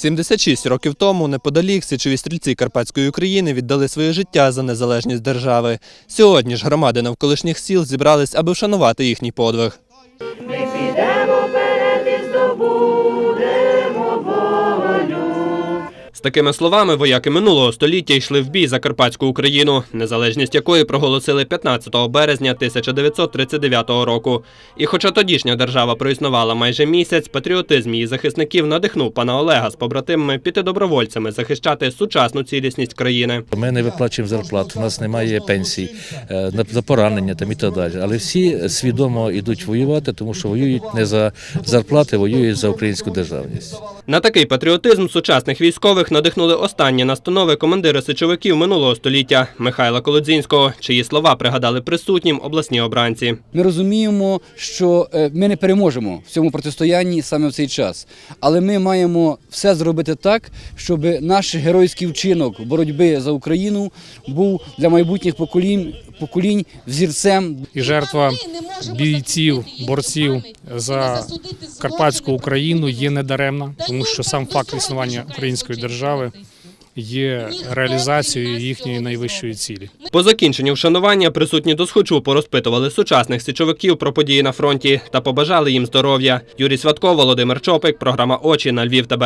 76 років тому неподалік січові стрільці Карпатської України віддали своє життя за незалежність держави. Сьогодні ж громади навколишніх сіл зібрались, аби вшанувати їхній подвиг. З такими словами вояки минулого століття йшли в бій за Карпатську Україну, незалежність якої проголосили 15 березня 1939 року. І хоча тодішня держава проіснувала майже місяць, патріотизм її захисників надихнув пана Олега з побратимами піти добровольцями захищати сучасну цілісність країни. Ми не виплачуємо зарплат, у нас немає пенсій е, за поранення там і так далі. Але всі свідомо йдуть воювати, тому що воюють не за зарплати, воюють за українську державність. На такий патріотизм сучасних військових надихнули останні настанови командира сичовиків минулого століття Михайла Колодзінського, чиї слова пригадали присутнім обласні обранці. Ми розуміємо, що е, ми не переможемо в цьому протистоянні саме в цей час, але ми маємо все зробити так, щоб наш геройський вчинок боротьби за Україну був для майбутніх поколінь, поколінь взірцем. І жертва бійців, борців за Карпатську Україну є недаремна, тому що сам факт існування української держави є реалізацією їхньої найвищої цілі. По закінченню вшанування присутні до схочу порозпитували сучасних січовиків про події на фронті та побажали їм здоров'я. Юрій Святко, Володимир Чопик, програма Очі на Львів. ТБ.